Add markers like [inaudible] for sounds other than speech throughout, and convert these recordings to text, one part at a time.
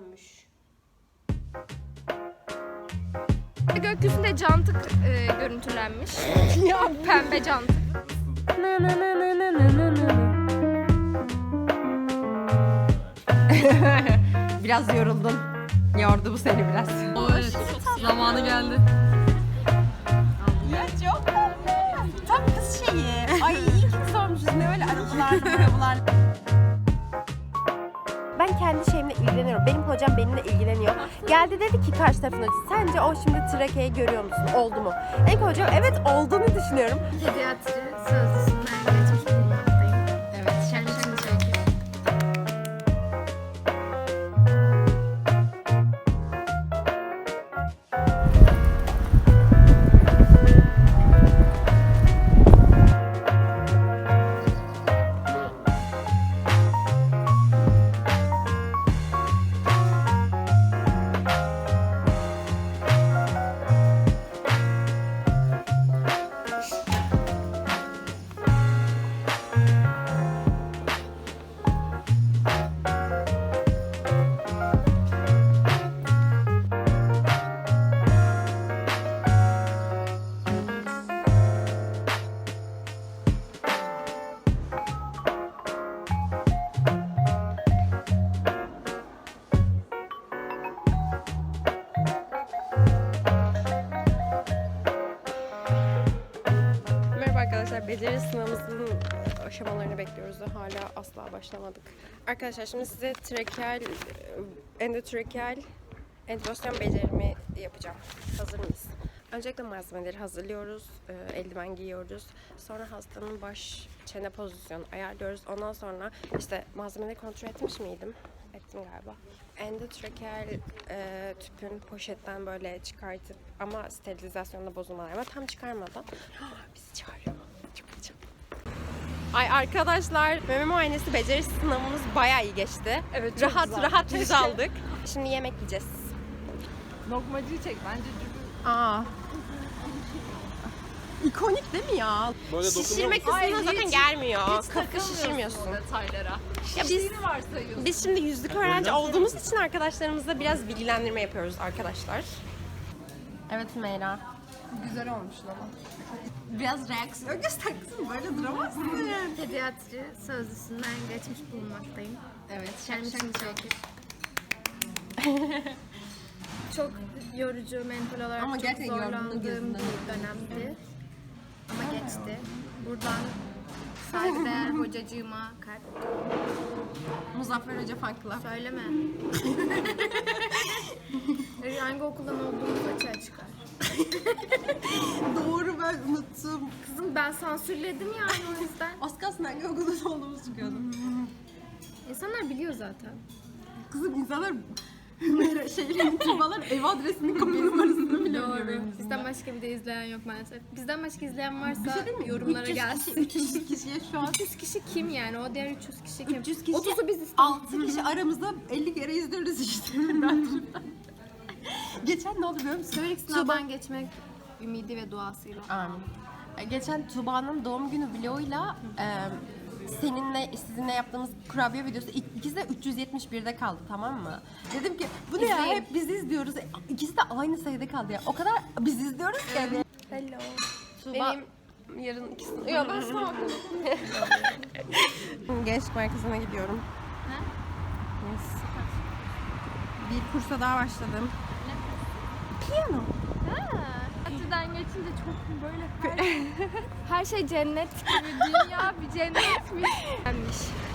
dönmüş. Gökyüzünde cantık e, görüntülenmiş. [laughs] ya Pembe cantık. [laughs] biraz yoruldun. Yordu bu seni biraz. Evet. Zamanı geldi. Ya çok tatlı. Tam kız şeyi. Ay iyi ki sormuşuz. Ne öyle arabalar, arabalar. İlgileniyorum. Benim hocam benimle ilgileniyor. Geldi dedi ki karşı tarafın hocası sence o şimdi trakeyi görüyor musun? Oldu mu? En hocam evet olduğunu düşünüyorum. Pediatri Beceri sınavımızın aşamalarını bekliyoruz ve hala asla başlamadık. Arkadaşlar şimdi size trakeal, e, endotrakeal entübasyon becerimi yapacağım. Hazır mıyız? Öncelikle malzemeleri hazırlıyoruz. e, Eldiven giyiyoruz. Sonra hastanın baş çene pozisyonu ayarlıyoruz. Ondan sonra işte malzemeleri kontrol etmiş miydim? Ettim galiba. Endotrakeal e, tüpün poşetten böyle çıkartıp ama sterilizasyonda bozulmalar ama tam çıkarmadan [gasps] bizi çağırıyor. Ay arkadaşlar meme muayenesi beceri sınavımız bayağı iyi geçti. Evet, çok rahat güzel. rahat yüz aldık. Şimdi yemek yiyeceğiz. Lokmacıyı çek bence cübü. Aa. İkonik değil mi ya? Böyle Şişirmek Ay, kısmına zaten hiç- gelmiyor. Hiç Kafı şişirmiyorsun. o detaylara. Ya biz, varsayıyorsun. biz şimdi yüzlük öğrenci olduğumuz için arkadaşlarımızla biraz bilgilendirme yapıyoruz arkadaşlar. Evet Meyra. Güzel olmuş ama. Biraz reaksiyon göster kızım böyle duramazsın. Pediatri sözlüsünden geçmiş bulunmaktayım. evet Şarkı [laughs] söylüyorum. Çok yorucu mental olarak Ama çok gerçekten yorgunluğu zorlandığım gözünden bir dönemdi. Ama geçti. Buradan saygıdeğer [laughs] hocacığıma kalp Muzaffer Hoca farklı. söyleme. [laughs] Hangi okuldan olduğumuz açığa çıkar. [laughs] Doğru ben unuttum. Kızım ben sansürledim yani o yüzden. Az kalsın hangi okulda olduğumuz çıkıyordu. İnsanlar biliyor zaten. Kızım insanlar Meyra şeylerin tubalar ev adresini kapı numarasını bile Doğru. Bizden başka bir de izleyen yok maalesef. Bizden başka izleyen varsa şey yorumlara 300 gelsin. Kişi, 300 kişiye şu an 300 kişi kim yani? O diğer 300 kişi kim? 300 kişi 30'u biz istedik. 6 kişi aramızda 50 kere izliyoruz işte. Ben. [laughs] Geçen ne oldu biliyor musun? Sınavdan geçmek ümidi ve duasıyla. Amin. E, Geçen Tuğba'nın doğum günü vloguyla e, seninle sizinle yaptığımız kurabiye videosu ik- ikisi de 371'de kaldı tamam mı? Dedim ki bu ne ya İzleyin. hep biz izliyoruz. E, İkisi de aynı sayıda kaldı ya. O kadar biz izliyoruz ki. Hello. Benim- yarın ikisini... Yok ben sana [laughs] Gençlik merkezine gidiyorum. Yes. Bir kursa daha başladım. Piyano. Kötüden geçince çok böyle her, [laughs] her şey cennet gibi. Dünya bir cennetmiş.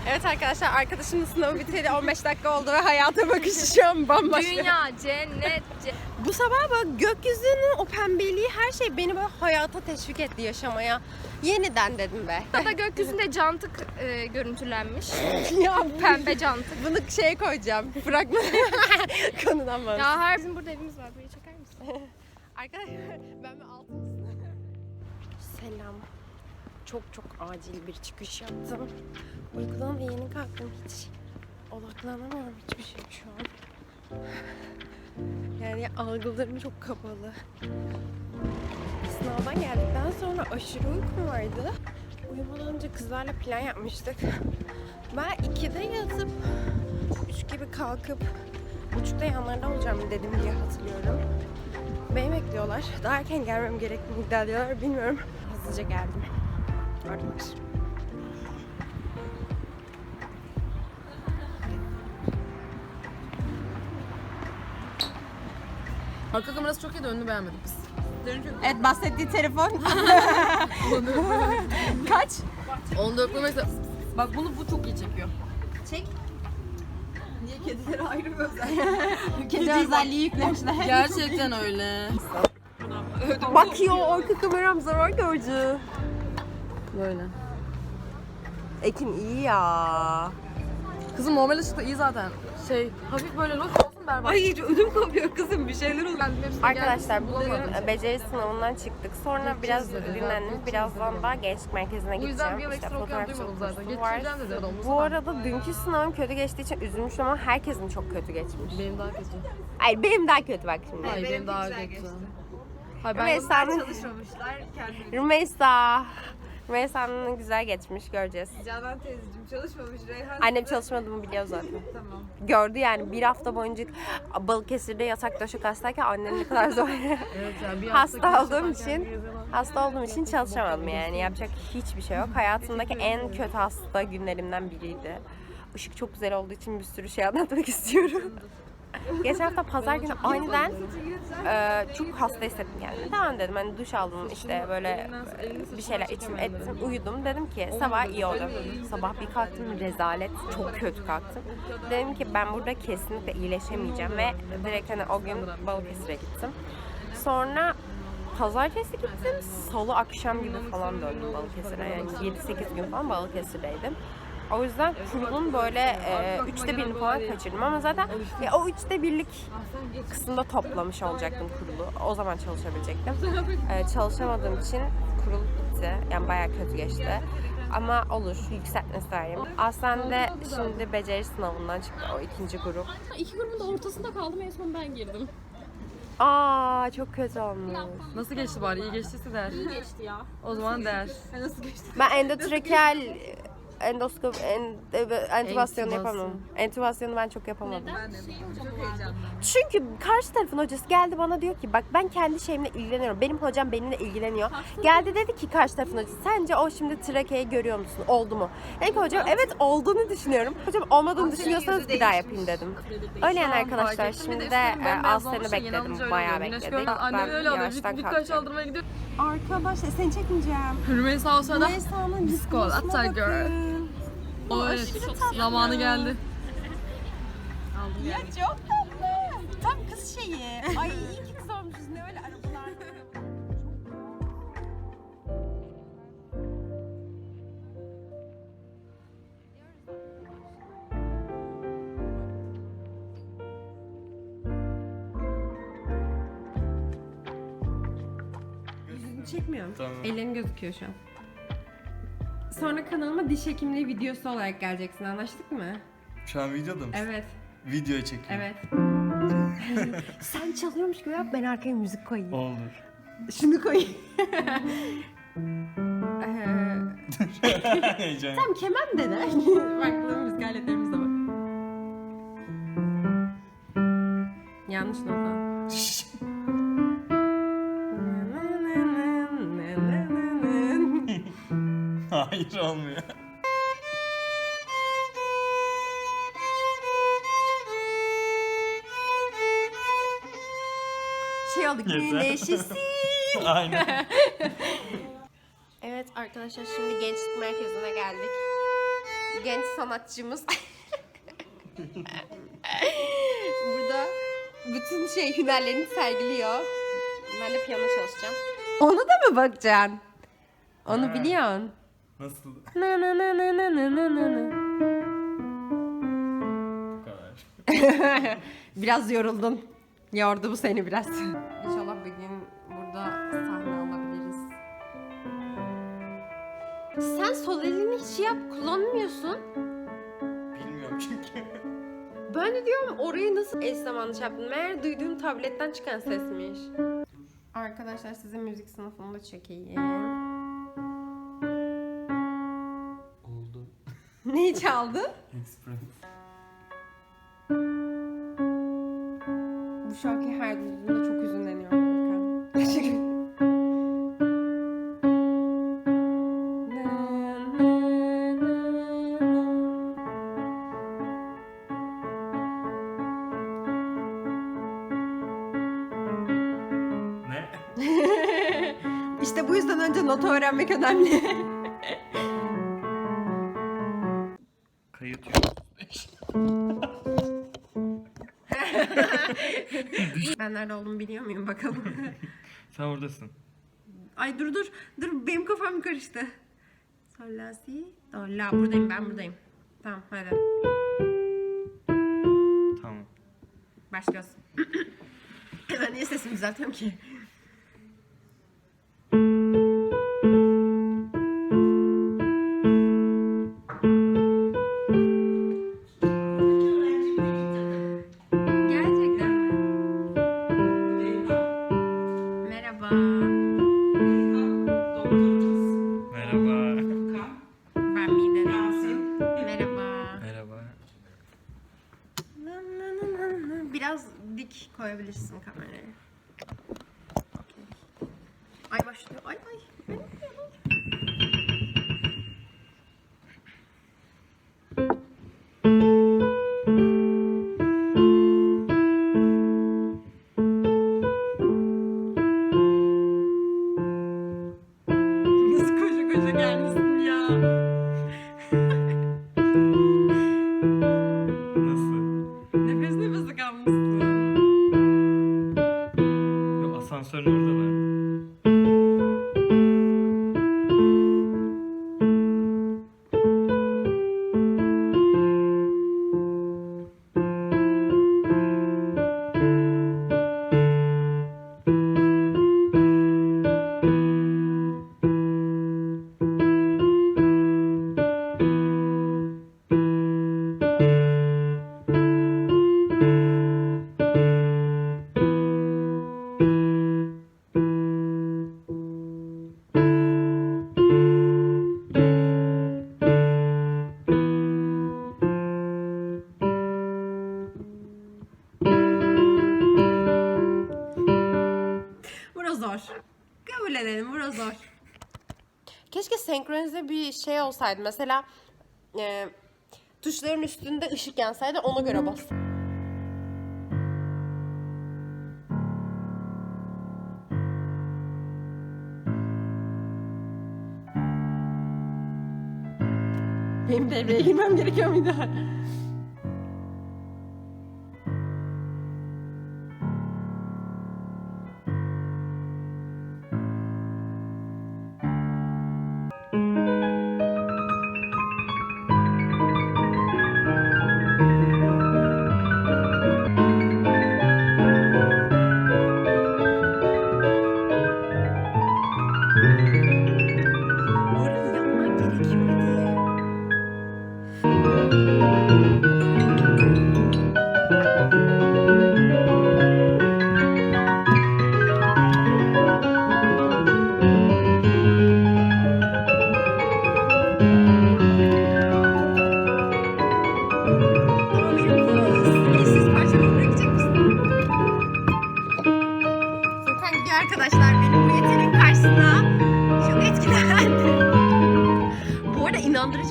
Evet arkadaşlar arkadaşımın sınavı biteli 15 dakika oldu ve hayata bakışı şu an bambaşka. Dünya cennet. ce- Bu sabah böyle gökyüzünün o pembeliği her şey beni böyle hayata teşvik etti yaşamaya. Yeniden dedim be. [laughs] Burada gökyüzünde cantık e, görüntülenmiş. [laughs] ya Pembe cantık. bunu şeye koyacağım. Fragman [laughs] konudan bana. Ya her bizim burada evimiz var. Burayı çeker misin? Arkadaşlar ben bir altın Selam. Çok çok acil bir çıkış yaptım. Uykudan da yeni kalktım hiç. Odaklanamıyorum hiçbir şey şu an. [sighs] Yani algılarım çok kapalı. Sınavdan geldikten sonra aşırı uykum vardı. Uyumadan önce kızlarla plan yapmıştık. Ben 2'de yatıp 3 gibi kalkıp buçukta yanlarında olacağım dedim diye hatırlıyorum. Beni bekliyorlar. Daha erken gelmem gerektiğini iddia ediyorlar. Bilmiyorum. Hızlıca geldim. Oradalar. Arka kamerası çok iyi de önünü beğenmedik biz. Evet bahsettiği telefon. [laughs] Kaç? 14 Pro Max. Bak bunu bu çok iyi çekiyor. Çek. Niye kedilere ayrı bir özel? [laughs] Kedi özelliği yüklemişler. Gerçekten öyle. [laughs] Bakıyor arka kameram zarar gördü. Böyle. Ekin iyi ya. Kızım normal ışıkta iyi zaten. Şey hafif böyle loş olsun berbat. Ay ödüm kopuyor kızım bir şeyler oluyor. Arkadaşlar bugün bulamadım. beceri sınavından çıktık. Sonra biraz dedi, dinlendim. Birazdan da gençlik merkezine Bu yüzden gideceğim. bir İşte ekstra okuyan duymadım zaten. Geçireceğim dedi. Bu arada dünkü sınavım kötü geçtiği için üzülmüştüm ama herkesin çok kötü geçmiş. Benim daha kötü. Ay benim daha kötü bak şimdi. Hayır benim daha kötü. Hayır ben Rümeysa'nın çalışmamışlar. Rümeysa. Rümeysa'nın güzel geçmiş göreceğiz. Canan teyzeciğim çalışmamış. Reyhan Annem çalışmadığımı biliyor zaten. Tamam. Gördü yani bir hafta boyunca Balıkesir'de yatak döşek hastayken annem ne kadar zor. [laughs] Evet yani bir Hasta olduğum için-. Hasta olduğum için çalışamadım yani. Yapacak hiçbir şey yok. Hayatımdaki en kötü hasta günlerimden biriydi. Işık çok güzel olduğu için bir sürü şey anlatmak [laughs] istiyorum. Geçen hafta pazar günü aniden e, çok hasta hissettim kendimi. Tamam dedim hani duş aldım işte böyle bir şeyler içtim ettim uyudum. Dedim ki sabah iyi olacak. Sabah bir kalktım rezalet çok kötü kalktım. Dedim ki ben burada kesinlikle iyileşemeyeceğim ve direkt hani o gün Balıkesir'e gittim. Sonra Pazartesi gittim, salı akşam gibi falan döndüm Balıkesir'e. Yani 7-8 gün falan Balıkesir'deydim. O yüzden kurulun böyle e, üçte birini falan kaçırdım ama zaten ya o üçte birlik kısımda toplamış olacaktım kurulu. O zaman çalışabilecektim. E, çalışamadığım için kurul bitti. Yani bayağı kötü geçti. Ama olur, yükseltmesi daim. Aslen de şimdi beceri sınavından çıktı o ikinci grup. İki grubun da ortasında kaldım en son ben girdim. Aa çok kötü olmuş. Nasıl geçti bari? İyi geçtiyse değer. İyi geçti ya. O zaman değer. [laughs] Ben endotrakeal endoskop en, entübasyonu yapamam. Entübasyonu ben çok yapamadım. Çünkü karşı tarafın hocası geldi bana diyor ki bak ben kendi şeyimle ilgileniyorum. Benim hocam benimle ilgileniyor. Geldi dedi ki karşı tarafın hocası sence o şimdi trakeyi görüyor musun? Oldu mu? Dedim ki hocam evet olduğunu düşünüyorum. Hocam olmadığını düşünüyorsanız bir daha yapayım dedim. Öyle yani arkadaşlar şimdi de e, Aslen'i bekledim. Bayağı bekledik. Annem Ben öyle alıyor. kalkacağım. çaldırmaya gidiyor. Arkadaşlar seni çekmeyeceğim. Sırada. Rümeysa'nın Disco, Hatta girl. O evet. Zamanı geldi. [laughs] Ya çok tatlı. Tam kız şeyi. [laughs] Ay iyi ki kız olmuşuz. Ne öyle arabalar. Yüzünü çekmiyorum. Tamam. Ellerin gözüküyor şu an. Sonra kanalıma diş hekimliği videosu olarak geleceksin. Anlaştık mı? Şu an videoda mısın? Evet. Videoya çekiyorum. Evet. [laughs] Sen çalıyormuş gibi yap ben arkaya müzik koyayım. Olur. Şunu koyayım. [laughs] Ee, Heyecan. Tam keman dene. Farklı [laughs] müzik aletlerimiz de var. Yanlış nota. Hayır olmuyor. şey oldu Yeter. güneşisin. [laughs] Aynen. Evet arkadaşlar şimdi gençlik merkezine geldik. Genç sanatçımız. [laughs] Burada bütün şey hünerlerini sergiliyor. Ben de piyano çalışacağım. Onu da mı bakacaksın? Onu biliyorsun. Nasıl? [laughs] Na na na na na na na na na. Bu kadar. [laughs] Biraz yoruldun. Yordu bu seni biraz. İnşallah bir gün burada sahne alabiliriz. Sen sol elini hiç yap kullanmıyorsun. Bilmiyorum çünkü. [laughs] Ben de diyorum orayı nasıl eş zamanlı yaptın? Meğer duyduğum tabletten çıkan sesmiş. Arkadaşlar size müzik sınıfını da çekeyim. Neyi çaldı? Express. Bu şarkı her duyduğumda çok üzünleniyorum. Teşekkür [laughs] İşte bu yüzden önce nota öğrenmek önemli. Ben nerede olduğumu biliyor muyum [laughs] bakalım. [laughs] Sen oradasın. Ay dur dur. Dur benim kafam karıştı. Sol la si do la. Buradayım ben buradayım. Tamam hadi. Tamam. Başlıyoruz. [clears throat] ben niye sesimi düzeltiyorum ki? Senkronize bir şey olsaydı. Mesela e, tuşların üstünde ışık yansaydı ona göre bas. Benim devreye girmem gerekiyor muydu?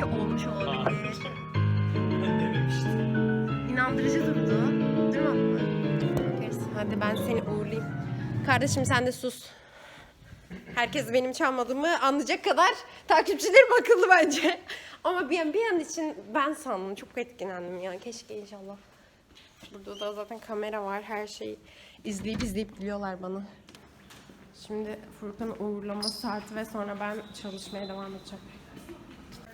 İnandırıcı olmuş olabilir. Ben dememiştim. İnandırıcı durdu. Durmadı mı? Bakarız. Hadi ben seni uğurlayayım. Kardeşim sen de sus. Herkes benim çalmadığımı anlayacak kadar takipçilerim akıllı bence. Ama bir an, bir an için ben sandım. Çok etkilendim ya. Keşke inşallah. Burada da zaten kamera var. Her şeyi izleyip izleyip gülüyorlar bana. Şimdi Furkan'ı uğurlama saati ve sonra ben çalışmaya devam edeceğim.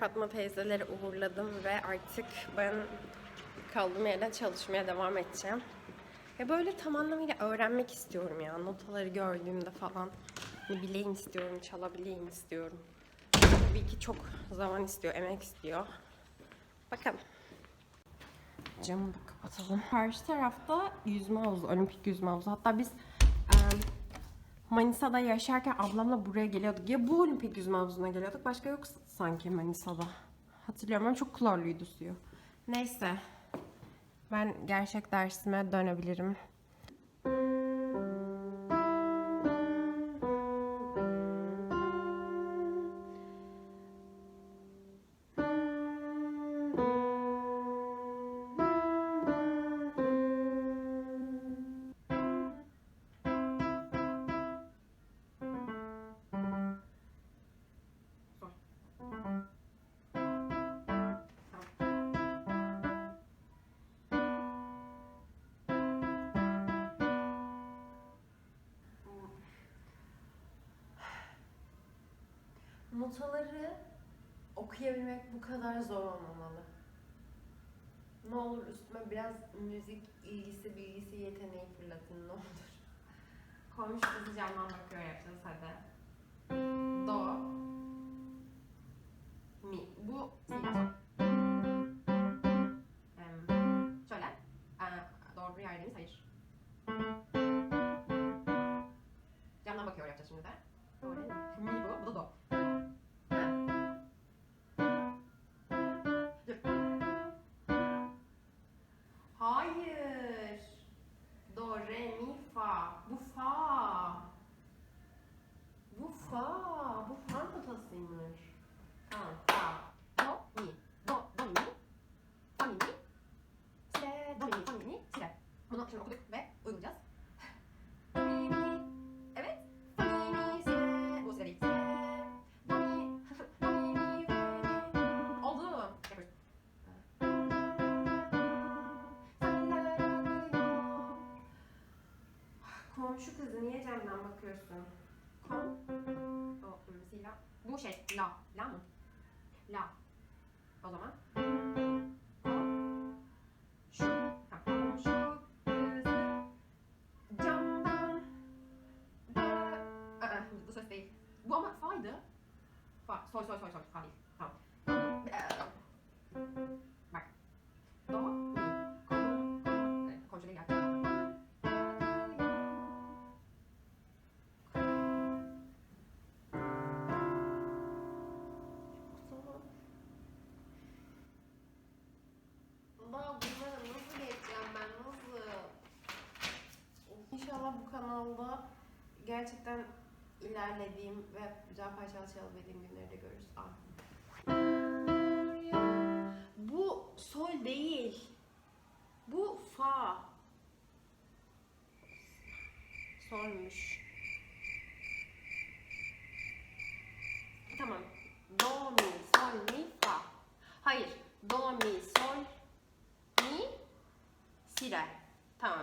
Fatma teyzeleri uğurladım ve artık ben kaldığım yerden çalışmaya devam edeceğim. Ve böyle tam anlamıyla öğrenmek istiyorum ya. Notaları gördüğümde falan. Hani bileyim istiyorum, çalabileyim istiyorum. Tabii ki çok zaman istiyor, emek istiyor. Bakalım. Camı da kapatalım. Karşı tarafta yüzme havuzu, olimpik yüzme havuzu. Hatta biz Manisa'da yaşarken ablamla buraya geliyorduk. Ya bu olimpik yüzme havuzuna geliyorduk. Başka yok sanki Manisa'da. Hatırlıyorum ama çok klorluydu suyu. Neyse. Ben gerçek dersime dönebilirim. Notaları okuyabilmek bu kadar zor olmamalı. Ne olur üstüme biraz müzik ilgisi, bilgisi, yeteneği fırlatın ne olur. Komşu kızı camdan bakıyor yapacağız hadi. Do. Mi. Bu si. Komşu kızı niye camdan bakıyorsun? Kom. O la. Bu şey la. La mı? La. O zaman. Kom. Şu. Ha, komşu kızı camdan ba... Aa, bu değil. Bu ama faydı. Fa. Sol sol sol sol. Fa değil.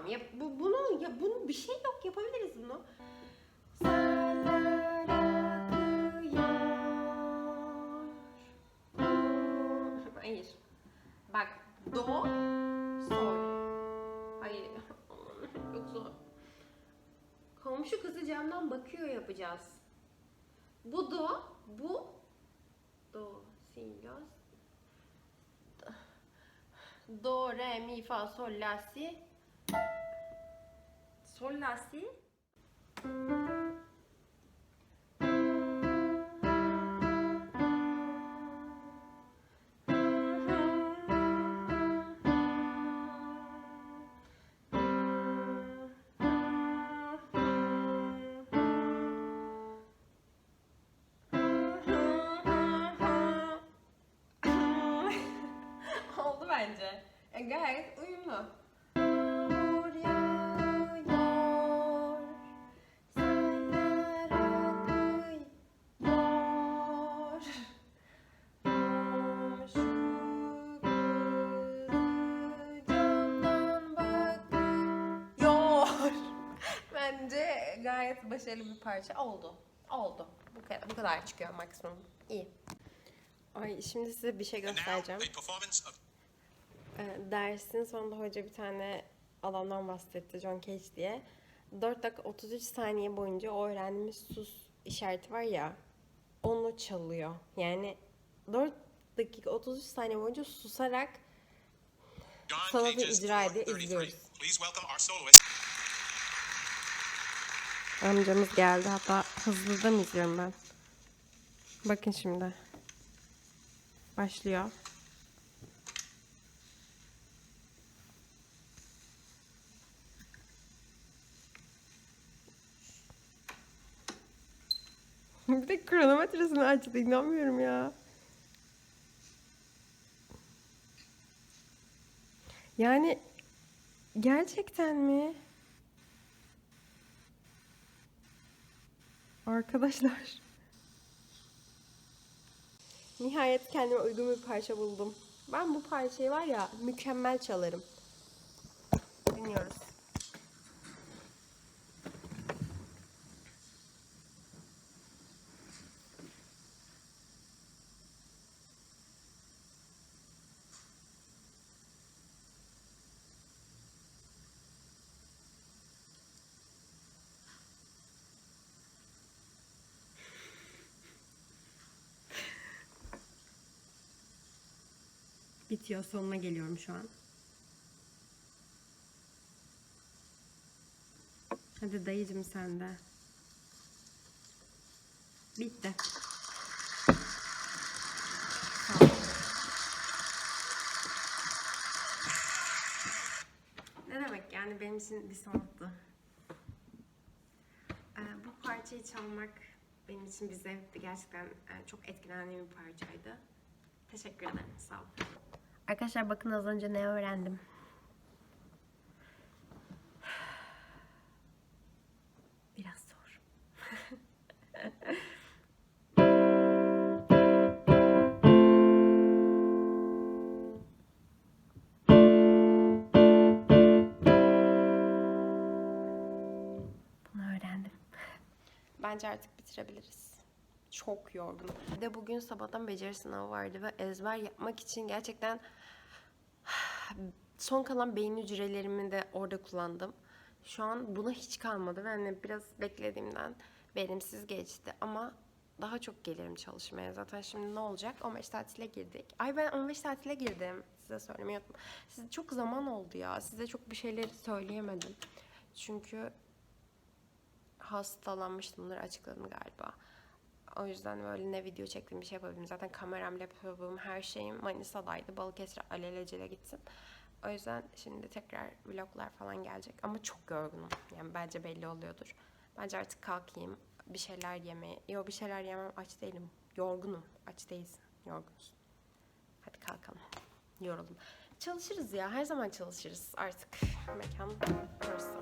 Ya, bu, bunu, ya, bunu bir şey yok. Yapabiliriz bunu. Hayır. Bak. Do, sol. Hayır. [laughs] Çok zor. Komşu kızı camdan bakıyor yapacağız. Bu do, bu do, si, la, do, re, mi, fa, sol, la, si. Sol, la, si. Oldu bence. E, gayet uyumlu. Başarılı bir parça oldu. Oldu. Bu kadar, bu kadar çıkıyor maksimum. İyi. Ay şimdi size bir şey göstereceğim. Ee, dersin sonunda hoca bir tane adamdan bahsetti John Cage diye. 4 dakika 33 saniye boyunca o öğrendiğimiz sus işareti var ya onu çalıyor. Yani 4 dakika 33 saniye boyunca susarak Sanatı icra ediyor, 433. izliyoruz. Amcamız geldi. Hatta hızlıdan izliyorum ben. Bakın şimdi. Başlıyor. [laughs] bir de kronometresini açtı. inanmıyorum ya. Yani gerçekten mi? Arkadaşlar. Nihayet kendime uygun bir parça buldum. Ben bu parçayı var ya mükemmel çalarım. Dinliyoruz. Bitiyor. Sonuna geliyorum şu an. Hadi dayıcım sen de. Bitti. Ne demek yani benim için bir sanattı. Ee, bu parçayı çalmak benim için bir zevkti. Gerçekten e, çok etkilendiğim bir parçaydı. Teşekkür ederim. Sağ olun. Arkadaşlar bakın az önce ne öğrendim. Biraz zor. Bunu öğrendim. Bence artık bitirebiliriz. Çok yorgunum. Bir de bugün sabahtan beceri sınavı vardı ve ezber yapmak için gerçekten [sighs] son kalan beyin hücrelerimi de orada kullandım. Şu an buna hiç kalmadı ve hani biraz beklediğimden verimsiz geçti ama daha çok gelirim çalışmaya. Zaten şimdi ne olacak? 15 tatile girdik. Ay ben 15 tatile girdim. Size söylemeyi unuttum. Size çok zaman oldu ya. Size çok bir şeyleri söyleyemedim. Çünkü hastalanmıştımdır açıkladım galiba. O yüzden böyle ne video çektim bir şey yapabildim. Zaten kameram, laptopum, her şeyim Manisa'daydı. Balıkesir'e alelacele gittim. O yüzden şimdi tekrar vloglar falan gelecek. Ama çok yorgunum. Yani bence belli oluyordur. Bence artık kalkayım. Bir şeyler yemeye. Yok bir şeyler yemem. Aç değilim. Yorgunum. Aç değilsin. Yorgunsun. Hadi kalkalım. Yoruldum. Çalışırız ya. Her zaman çalışırız artık. Mekan burası.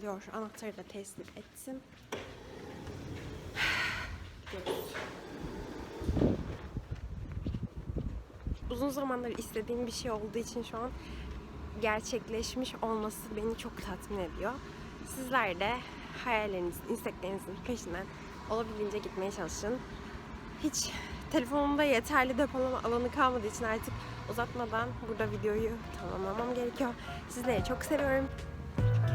Yapılıyor. Anahtarı da teslim ettim. [sighs] Uzun zamandır istediğim bir şey olduğu için şu an gerçekleşmiş olması beni çok tatmin ediyor. Sizler de hayallerinizin, isteklerinizin peşinden olabildiğince gitmeye çalışın. Hiç telefonumda yeterli depolama alanı kalmadığı için artık uzatmadan burada videoyu tamamlamam gerekiyor. Sizleri çok seviyorum.